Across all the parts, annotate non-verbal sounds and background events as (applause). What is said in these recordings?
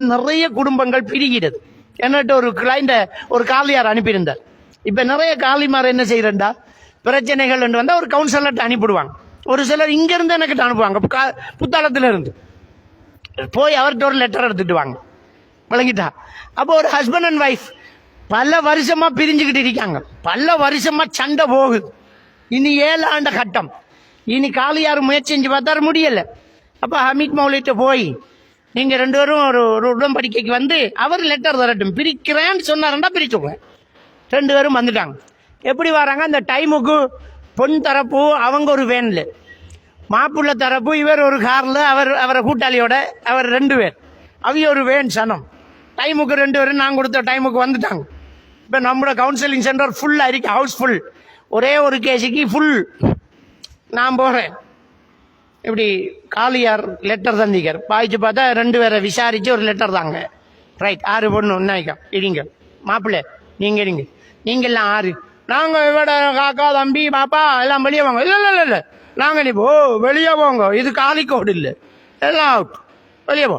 நிறைய குடும்பங்கள் பிரிகிறது. என்னட்டு ஒரு கிளைண்ட ஒரு காலியார் அனுப்பியிருந்தார். இப்ப நிறைய காலிமார் என்ன செய்யறா பிரச்சனைகள் வந்தா ஒரு கவுன்சிலர்கிட்ட அனுப்பிடுவாங்க ஒரு சிலர் இங்க இருந்து எனக்கு அனுப்புவாங்க. கா- புத்தாளத்துல இருந்து போய் அவர்கிட்ட ஒரு லெட்டர் எடுத்துட்டு வாங்க. விளங்கிட்டா. அப்போ ஒரு ஹஸ்பண்ட் அண்ட் ஒய்ஃப் பல வருஷமா பிரிஞ்சுக்கிட்டு இருக்காங்க. பல வருஷமா சண்டை போகுது. இனி ஏழு ஆண்ட கட்டம். இனி காலியார் முயற்சி செஞ்சு பார்த்தாரு முடியல. அப்ப ஹமீத் மௌலிட்ட போய் நீங்க ரெண்டு பேரும் ஒரு ஒரு உடன்படிக்கைக்கு வந்து அவர் லெட்டர் தரட்டும். பிரிக்கிறேன்னு சொன்னாருன்னா பிரிச்சுடுவேன். ரெண்டு பேரும் வந்துட்டாங்க. எப்படி வராங்க? அந்த டைமுக்கு பொன் தரப்பு அவங்க ஒரு வேனில். மாப்பிள்ளை தரப்பு இவர் ஒரு காரில் அவர் அவரை கூட்டாளியோட அவர் ரெண்டு பேர். அவிய ஒரு வேன் சனம். டைமுக்கு ரெண்டு பேரும் நான் கொடுத்த டைமுக்கு வந்துட்டாங்க. இப்போ நம்மளோட கவுன்சிலிங் சென்டர் ஃபுல்லாக இருக்கு ஹவுஸ்ஃபுல் ஒரே ஒரு கேஸுக்கு ஃபுல் நான் போகிறேன் இப்படி காளியார் லெட்டர் தந்திக்கார் பாய்ச்சி பார்த்தா ரெண்டு பேரை விசாரித்து ஒரு லெட்டர் தாங்க. ரைட் ஆறு பொண்ணு ஒன்றாய்க்கா இடிங்க. மாப்பிள்ளை நீங்கள் இடிங்க. நீங்கள்லாம் ஆறு. நாங்கள் இவட காக்கா தம்பி பாப்பா எல்லாம் வெளியே வாங்க. இல்லை இல்லை இல்லை. இல்லை நாங்கள் நீ ஓ வெளியே போங்க. இது காலிக்கோடு இல்லை. எல்லாம் அவுட் வெளியே போ.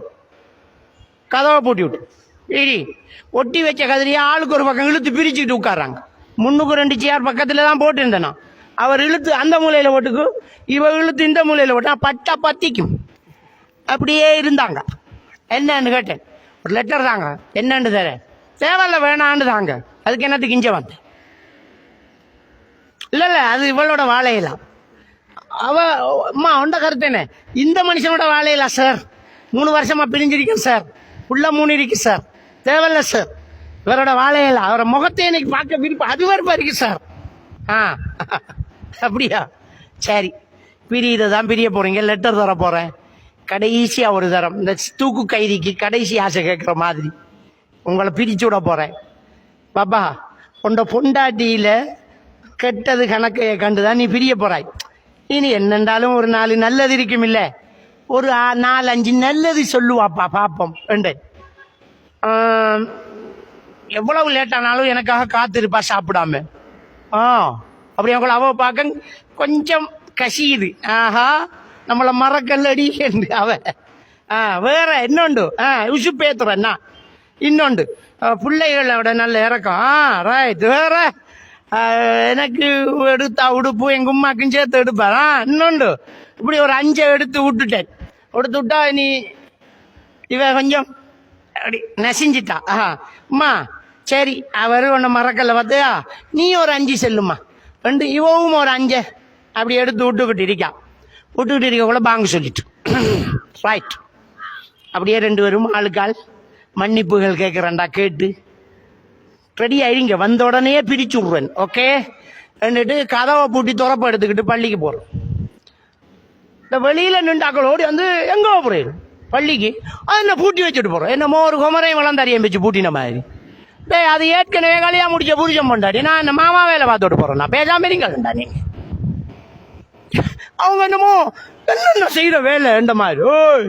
கதவை பூட்டி விட்டு. இடி. ஒட்டி வச்ச கதிரியை ஆளுக்கு ஒரு பக்கம் இழுத்து பிரிச்சுக்கிட்டு உட்கார்றாங்க. முன்னுக்கு ரெண்டு சேர் பக்கத்தில் தான் போட்டிருந்தேன் நான். அவர் இழுத்து அந்த மூலையில் ஓட்டுக்கு இவ இழுத்து இந்த மூலையில் ஓட்டா பட்டா பத்திக்கும். அப்படியே இருந்தாங்க. என்னன்னு கேட்டேன். ஒரு லெட்டர் தாங்க. என்னன்னு தர தேவையில்ல வேணான்னு தாங்க. அதுக்கு என்னத்துக்கு இஞ்ச வந்தேன் இல்லை இல்லை அது இவளோட வாழையலாம் அவ அம்மா உண்ட கருத்து என்ன? இந்த மனுஷனோட வாழையில சார் மூணு வருஷமா பிரிஞ்சிருக்கேன் சார் உள்ள மூணு இருக்கு சார் தேவையில்ல சார் இவரோட வாழையில அவரோட முகத்தை எனக்கு பார்க்க விருப்பம். அது வரைப்பா இருக்கு சார் ஆ. அப்படியா? சரி. பிரியதை தான் பிரிய போகிறீங்க லெட்டர் தர போகிறேன் கடைசியாக ஒரு தரம். இந்த தூக்கு கைதிக்கு கடைசி ஆசை கேட்குற மாதிரி. உங்களை பிரிச்சு விட போகிறேன் பாப்பா உண்ட பொண்டாட்டியில் கெட்டது கணக்கையை கண்டுதான் நீ பிரிய போகிறாய் இனி என்னென்றாலும் ஒரு நாலு நல்லது இருக்கும் இல்லை ஒரு நாலு அஞ்சு நல்லது சொல்லுவாப்பா பாப்போம். ரெண்டு. எவ்வளவு லேட்டானாலும் எனக்காக காத்திருப்பா சாப்பிடாம. ஆ. அப்படி அவங்கள அவ பார்க்க கொஞ்சம் கசியுது. ஆஹா நம்மளை மறக்கல்லடி என்று அவ. ஆ வேற இன்னொண்டு. ஆ உசு பேத்துறேன்னா இன்னொண்டு. ஆ, பிள்ளைகளோட நல்ல இறக்கம். ஆ ரைட் வேற. எனக்கு எடுத்தா உடுப்பு எங்க உமாக்கும் சேர்த்து எடுப்பார். ஆ இன்னொண்டு. இப்படி ஒரு அஞ்சை எடுத்து விட்டுட்டேன். எடுத்து விட்டா நீ இவ கொஞ்சம் அப்படி நசிஞ்சிட்டா. ஆஹா அம்மா சரி அவர் உன்னை மறக்கல பார்த்தியா? நீ ஒரு அஞ்சு செல்லுமா ரெண்டு இவவும் ஒரு அஞ்சு. அப்படி எடுத்து விட்டுக்கிட்டு இருக்கான் விட்டுக்கிட்டு இருக்கக்குள்ள கூட பாங்க சொல்லிட்டு. (coughs) ரைட் அப்படியே ரெண்டு பேரும் ஆளுக்கால் மன்னிப்புகள் கேட்குறேன்டா கேட்டு. ரெடி ஆயிருங்க வந்த உடனே பிரிச்சு விடுவேன் ஓகே ரெண்டுட்டு கதவை பூட்டி துறப்பை எடுத்துக்கிட்டு பள்ளிக்கு போகிறோம் இந்த வெளியில் நின்றாக்கள் ஓடி வந்து எங்கே போகிறேன் பள்ளிக்கு. அது என்ன பூட்டி வச்சுட்டு போகிறோம் என்னமோ ஒரு குமரையும் வளர்ந்தாரியம் வச்சு பூட்டின மாதிரி. டேய் அது ஏற்கனவே கல்யா முடிச்ச புருஷன் பொண்டாடி நான் இந்த மாமா வேலை பார்த்துட்டு போறேன். நான் பேசாம இருங்கடா நீங்க அவங்க என்னமோ என்னென்ன செய்யற வேலை இந்த மாதிரி? ஓய்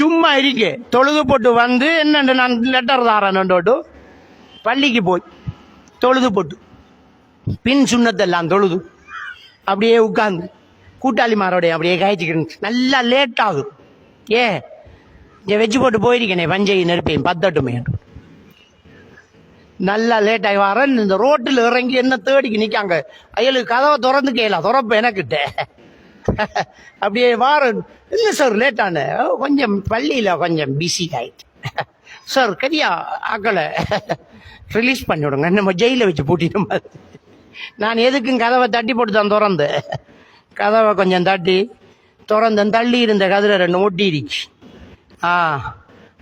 சும்மா இருக்க. தொழுது போட்டு வந்து என்னண்டு நான் லெட்டர் தாரேன்டோட்டு பள்ளிக்கு போய் தொழுது போட்டு. பின் சுண்ணத்தெல்லாம் தொழுது. அப்படியே உட்காந்து கூட்டாளிமாரோடைய அப்படியே காய்ச்சிக்கிட்டு நல்லா லேட் ஆகும் ஏ இங்கே வச்சு போட்டு போயிருக்கேனே பஞ்சை நெருப்பேன் பத்தட்டுமே. நல்லா லேட் ஆகி வரேன் இந்த ரோட்டில் இறங்கி என்ன தேடிக்கு நிற்காங்க அயலுக்கு கதவை திறந்து கேளா திறப்ப எனக்கிட்ட. (laughs) அப்படியே வாரன். இல்லை சார் லேட்டானு கொஞ்சம் பள்ளியில் கொஞ்சம் பிஸி ஆயிட்டு சார் கரியா ஆக்களை ரிலீஸ் பண்ணி விடுங்க. நம்ம ஜெயிலில் வச்சு பூட்டிடுமா நான் எதுக்கும் கதவை தட்டி போட்டு தான் திறந்து (laughs) கதவை கொஞ்சம் தட்டி திறந்து தள்ளி இருந்த கதிரை ரெண்டு ஒட்டிடுச்சு ஆ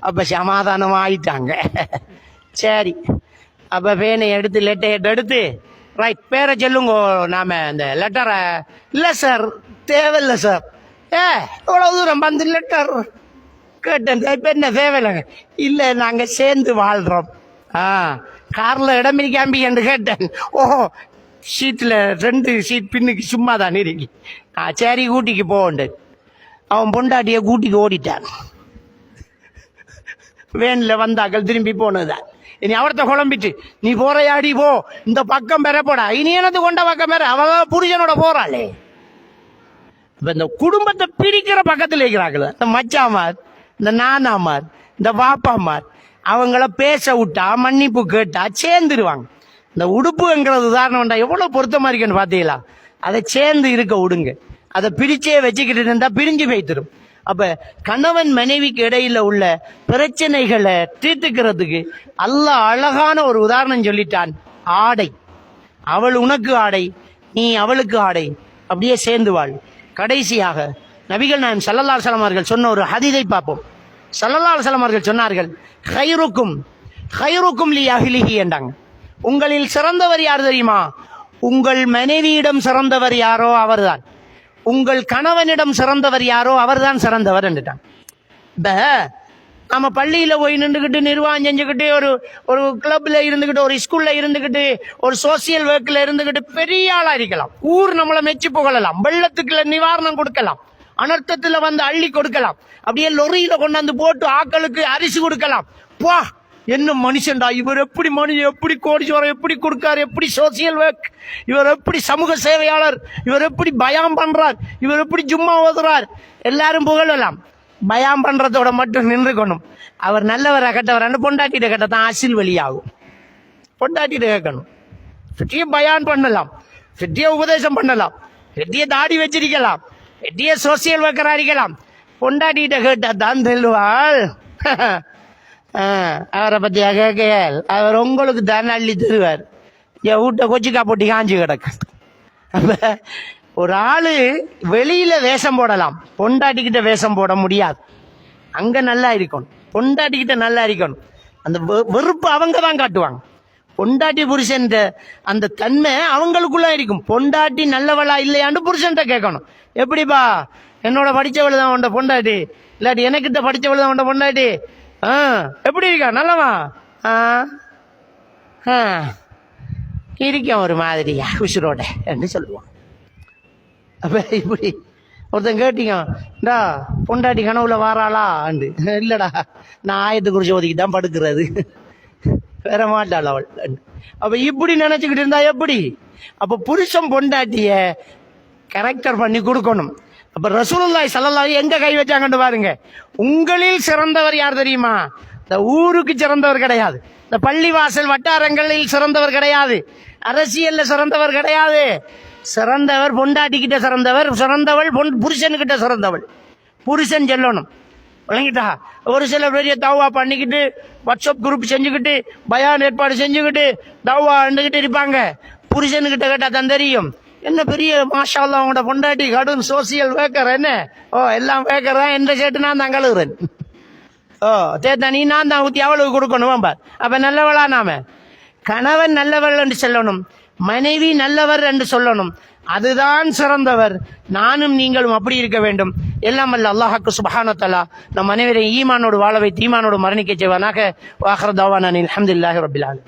அப்போ சமாதானமாக ஆயிட்டாங்க (laughs) சரி. அப்போ பேனை எடுத்து லெட்டர் எடுத்து ரைட் பேரை சொல்லுங்க நாம இந்த லெட்டரை இல்லை சார் தேவையில்லை சார் ஏ இவ்வளோ தூரம் வந்து லெட்டர் கேட்டேன் இப்போ என்ன தேவையில்லைங்க இல்லை நாங்கள் சேர்ந்து வாழ்கிறோம் ஆ காரில் இடம் இருக்காம்பி என்று கேட்டேன். ஓஹோ சீட்டில் ரெண்டு சீட் பின்னுக்கு சும்மா தான் இருக்கு. ஆ சரி ஊட்டிக்கு போகண்டு அவன் பொண்டாட்டியை கூட்டிக்கு ஓடிட்டான். வேனில் வந்தாக்கள் திரும்பி போனதுதான். இனி அவர்த்த குழம்பிட்டு நீ போறையாடி போ இந்த பக்கம் பெற இனி எனது கொண்ட பக்கம் பெற அவ புருஷனோட போறாளே இப்ப இந்த குடும்பத்தை பிரிக்கிற பக்கத்தில் இருக்கிறாங்கள இந்த மச்சாமார் இந்த நானாமார் இந்த பாப்பாமார் அவங்கள பேச விட்டா மன்னிப்பு கேட்டா சேர்ந்துருவாங்க இந்த உடுப்புங்கிறது உதாரணம்டா எவ்வளவு பொருத்தமா இருக்குன்னு பாத்தீங்களா அதை சேர்ந்து இருக்க விடுங்க அதை பிரிச்சே வச்சுக்கிட்டு இருந்தா பிரிஞ்சு போய்த்திரும் அப்ப கணவன் மனைவிக்கு இடையில உள்ள பிரச்சனைகளை தீர்த்துக்கிறதுக்கு அல்லாஹ் அழகான ஒரு உதாரணம் சொல்லிட்டான். ஆடை. அவள் உனக்கு ஆடை நீ அவளுக்கு ஆடை. அப்படியே சேர்ந்து வாழ். கடைசியாக நபிகள் நான் சல்லல்லாஹு சலமார்கள் சொன்ன ஒரு ஹதிதை பார்ப்போம். சல்லல்லாஹு சலமார்கள் சொன்னார்கள் ஹைருக்கும் ஹைருக்கும் லி அகிலிஹி என்றாங்க. உங்களில் சிறந்தவர் யார் தெரியுமா? உங்கள் மனைவியிடம் சிறந்தவர் யாரோ அவர்தான். உங்கள் கணவனிடம் சிறந்தவர் யாரோ அவர்தான் சிறந்தவர் என்றுட்டான். இப்ப நம்ம பள்ளியில் போய் நின்றுக்கிட்டு நிர்வாகம் செஞ்சுக்கிட்டு ஒரு ஒரு கிளப்ல இருந்துக்கிட்டு ஒரு ஸ்கூல்ல இருந்துக்கிட்டு ஒரு சோசியல் ஒர்க்ல இருந்துக்கிட்டு பெரிய ஆளா இருக்கலாம். ஊர் நம்மளை மெச்சு புகழலாம். வெள்ளத்துக்குள்ள நிவாரணம் கொடுக்கலாம். அனர்த்தத்துல வந்து அள்ளி கொடுக்கலாம். அப்படியே லொரியில கொண்டாந்து போட்டு ஆக்களுக்கு அரிசி கொடுக்கலாம். போ என்ன மனுஷன்டா? இவர் எப்படி மனுஷன்? எப்படி கோடீஸ்வரம் எப்படி கொடுக்காரு? எப்படி சோசியல் ஒர்க் இவர் எப்படி சமூக சேவையாளர்? இவர் எப்படி பயம் பண்றார்? இவர் எப்படி ஜும்மா ஓதுறார் எல்லாரும் புகழலாம். பயம் பண்றதோட மட்டும் நின்றுக்கணும். அவர் நல்லவரா கெட்டவரான்னு பொண்டாட்டிட்ட கேட்ட தான் அசில் வழியாகும் பொண்டாட்டிட்ட கேட்கணும். வெட்டிய பயான் பண்ணலாம். வெட்டிய உபதேசம் பண்ணலாம். வெட்டிய தாடி வச்சிருக்கலாம். வெட்டிய சோசியல் ஒர்க்கரா இருக்கலாம். பொண்டாட்டிட்ட கேட்டா தான் தெல்லுவாள். (laughs) அவரை பத்தியா கேட்கையால் அவர் உங்களுக்கு தான் அள்ளி தருவார். என் வீட்டை கொச்சிக்கா போட்டி காஞ்சி கிடக்கு. ஒரு ஆளு வெளியில வேஷம் போடலாம். பொண்டாட்டிக்கிட்ட வேஷம் போட முடியாது. அங்க நல்லா இருக்கணும். பொண்டாட்டிக்கிட்ட நல்லா இருக்கணும். அந்த வெ- வெறுப்பு அவங்க தான் காட்டுவாங்க. பொண்டாட்டி புருஷன் அந்த தன்மை அவங்களுக்குள்ள இருக்கும். பொண்டாட்டி நல்லவளா இல்லையான்னு புருஷன்ட்ட கேட்கணும். எப்படிப்பா? என்னோட படித்தவள் தான் உண்ட பொண்டாட்டி. இல்லாட்டி எனக்கிட்ட படித்தவள் தான் உண்ட பொண்டாட்டி. ஆ. எப்படி இருக்கா? நல்லவா? ஆ. ஆ. இருக்கேன் ஒரு மாதிரியா உசுரோட என்று சொல்லுவான். அப்ப இப்படி ஒருத்தன் கேட்டீங்க டா பொண்டாட்டி கனவுல வாராளா? அண்டு இல்லடா நான் ஆயத்து குறிச்சு ஒதுக்கி தான் படுக்கிறது. வேற மாட்டாள் அவள். அப்ப இப்படி நினைச்சுக்கிட்டு இருந்தா எப்படி? அப்ப புருஷன் பொண்டாட்டிய கரெக்டர் பண்ணி கொடுக்கணும். அப்ப ரசூலுல்லாய் சல்லல்லாய் எங்க கை வச்சாங்கன்னு பாருங்க. உங்களில் சிறந்தவர் யார் தெரியுமா? இந்த ஊருக்கு சிறந்தவர் கிடையாது. இந்த பள்ளிவாசல் வட்டாரங்களில் சிறந்தவர் கிடையாது. அரசியல்ல சிறந்தவர் கிடையாது. சிறந்தவர் பொண்டாட்டிக்கிட்ட சிறந்தவர் சிறந்தவள் பொன் புருஷனுக்கிட்ட சிறந்தவள். புருஷன் செல்லணும். விளங்கிட்டா? ஒரு சில பெரிய தவா பண்ணிக்கிட்டு வாட்ஸ்அப் குரூப் செஞ்சுக்கிட்டு பயான் ஏற்பாடு செஞ்சுக்கிட்டு தவா அண்டுகிட்டு இருப்பாங்க. புருஷனுக்கிட்ட கேட்டால் தான் தெரியும். என்ன பெரிய மாஷா அவங்களோட பொண்டாட்டி கடும் சோசியல் வேக்கர் என்ன? ஓ எல்லாம் வேக்கர் தான் என்ற சேட்டு நான் தான் கழுகுறேன் ஓ தேத்தா நீ நான் தான் ஊற்றி அவளுக்கு கொடுக்கணும் பார் அப்ப நல்லவளா நாம? கணவன் நல்லவள் என்று சொல்லணும். மனைவி நல்லவர் என்று சொல்லணும். அதுதான் சிறந்தவர். நானும் நீங்களும் அப்படி இருக்க வேண்டும். எல்லாம் அல்ல அல்லாஹாக்கு சுபஹானத்தலா நம் அனைவரையும் ஈமானோடு வாழ வைத்து ஈமானோடு மரணிக்க செய்வானாக. வாஹர் தவானில் அஹமதுல்லாஹி ரபிலாலும்